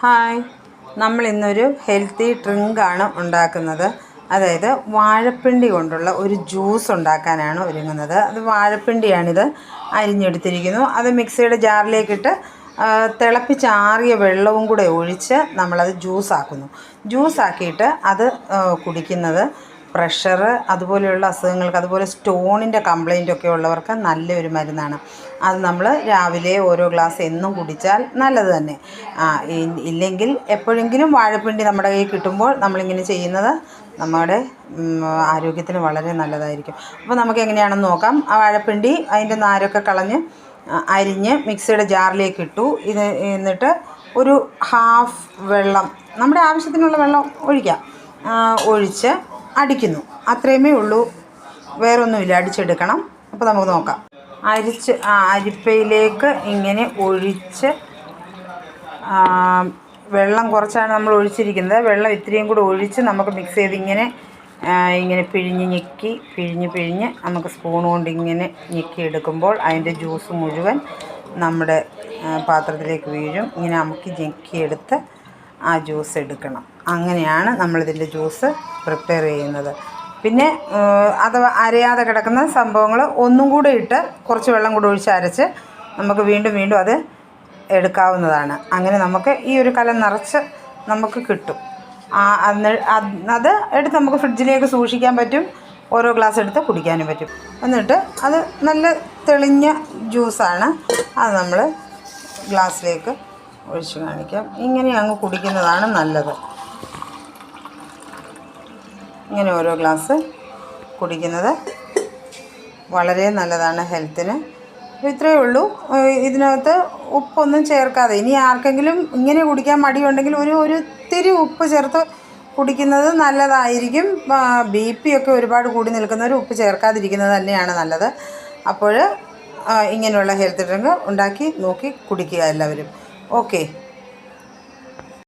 Hi. നമ്മൾ ഇന്നൊരു healthy ഡ്രിങ്കാണ് ഉണ്ടാക്കുന്നത്. അതായത് വാഴപ്പിണ്ടി കൊണ്ടുള്ള ഒരു ജ്യൂസ് ഉണ്ടാക്കാനാണ് ഒരുങ്ങുന്നത്. അത് വാഴപ്പിണ്ടിയാണിത്. അരിഞ്ഞെടുത്തിരിക്കുന്നു. അത് മിക്സിയുടെ ജാറിലേക്കിട്ട് തിളപ്പിച്ചാറിയ വെള്ളവും കൂടെ ഒഴിച്ച് നമ്മളത് ജ്യൂസാക്കുന്നു. ജ്യൂസാക്കിയിട്ട് അത് കുടിക്കുന്നത് പ്രഷർ അതുപോലെയുള്ള അസുഖങ്ങൾക്ക് അതുപോലെ സ്റ്റോണിന്റെ കംപ്ലൈന്റ് ഒക്കെ ഉള്ളവർക്ക് നല്ലൊരു മരുന്നാണ്. അത് നമ്മൾ രാവിലെ ഓരോ ഗ്ലാസ് എന്നും കുടിച്ചാൽ നല്ലത് തന്നെ. ഇല്ലെങ്കിൽ എപ്പോഴെങ്കിലും വാഴപ്പിണ്ടി നമ്മുടെ കയ്യിൽ കിട്ടുമ്പോൾ നമ്മളിങ്ങനെ ചെയ്യുന്നത് നമ്മുടെ ആരോഗ്യത്തിന് വളരെ നല്ലതായിരിക്കും. അപ്പോൾ നമുക്ക് എങ്ങനെയാണെന്ന് നോക്കാം. ആ വാഴപ്പിണ്ടി അതിന്റെ നാരൊക്കെ കളഞ്ഞ് അരിഞ്ഞ് മിക്സിയുടെ ജാറിലേക്ക് ഇട്ടു. ഇത് എന്നിട്ട് ഒരു ഹാഫ് വെള്ളം നമ്മുടെ ആവശ്യത്തിനുള്ള വെള്ളം ഒഴിക്കാം. ഒഴിച്ച് അടിക്കുന്നു. അത്രയുമേ ഉള്ളൂ. വേറൊന്നുമില്ല. അടിച്ചെടുക്കണം. അപ്പോൾ നമുക്ക് നോക്കാം. അരിച്ച് അരിപ്പയിലേക്ക് ഇങ്ങനെ ഒഴിച്ച് വെള്ളം കുറച്ചാണ് നമ്മൾ ഒഴിച്ചിരിക്കുന്നത്. വെള്ളം ഇത്രയും കൂടെ ഒഴിച്ച് നമുക്ക് മിക്സ് ചെയ്ത് ഇങ്ങനെ ഇങ്ങനെ പിഴിഞ്ഞ് ഞെക്കി പിഴിഞ്ഞ് പിഴിഞ്ഞ് നമുക്ക് സ്പൂൺ കൊണ്ട് ഇങ്ങനെ ഞെക്കി എടുക്കുമ്പോൾ അതിന്റെ ജ്യൂസ് മുഴുവൻ നമ്മുടെ പാത്രത്തിലേക്ക് വീഴും. ഇങ്ങനെ നമുക്ക് ഞെക്കിയെടുത്ത് ആ ജ്യൂസ് എടുക്കണം. അങ്ങനെയാണ് നമ്മളിതിന്റെ ജ്യൂസ് പ്രിപ്പയർ ചെയ്യുന്നത്. പിന്നെ അഥവാ അരയാതെ കിടക്കുന്ന സംഭവങ്ങൾ ഒന്നും കൂടെ ഇട്ട് കുറച്ച് വെള്ളം കൂടെ ഒഴിച്ച് അരച്ച് നമുക്ക് വീണ്ടും വീണ്ടും അത് എടുക്കാവുന്നതാണ്. അങ്ങനെ നമുക്ക് ഈ ഒരു കലം നിറച്ച് നമുക്ക് കിട്ടും. ആ അന്ന് അത് അത് എടുത്ത് നമുക്ക് ഫ്രിഡ്ജിലേക്ക് സൂക്ഷിക്കാൻ പറ്റും. ഓരോ ഗ്ലാസ് എടുത്ത് കുടിക്കാനും പറ്റും. എന്നിട്ട് അത് നല്ല തെളിഞ്ഞ ജ്യൂസാണ്. അത് നമ്മൾ ഗ്ലാസ്സിലേക്ക് ഒഴിച്ച് കാണിക്കാം. ഇങ്ങനെ അങ്ങ് കുടിക്കുന്നതാണ് നല്ലത്. ഇങ്ങനെ ഓരോ ഗ്ലാസ് കുടിക്കുന്നത് വളരെ നല്ലതാണ് ഹെൽത്തിന്. ഇത്രയേ ഉള്ളൂ. ഇതിനകത്ത് ഉപ്പൊന്നും ചേർക്കാതെ. ഇനി ആർക്കെങ്കിലും ഇങ്ങനെ കുടിക്കാൻ മടിയുണ്ടെങ്കിൽ ഒരു ഒരു ഒത്തിരി ഉപ്പ് ചേർത്ത് കുടിക്കുന്നത് നല്ലതായിരിക്കും. ബി പി ഒക്കെ ഒരുപാട് കൂടി നിൽക്കുന്നവർ ഉപ്പ് ചേർക്കാതിരിക്കുന്നത് തന്നെയാണ് നല്ലത്. അപ്പോൾ ഇങ്ങനെയുള്ള ഹെൽത്ത് ഡ്രിങ്ക് ഉണ്ടാക്കി നോക്കി കുടിക്കുക എല്ലാവരും. ಓಕೆ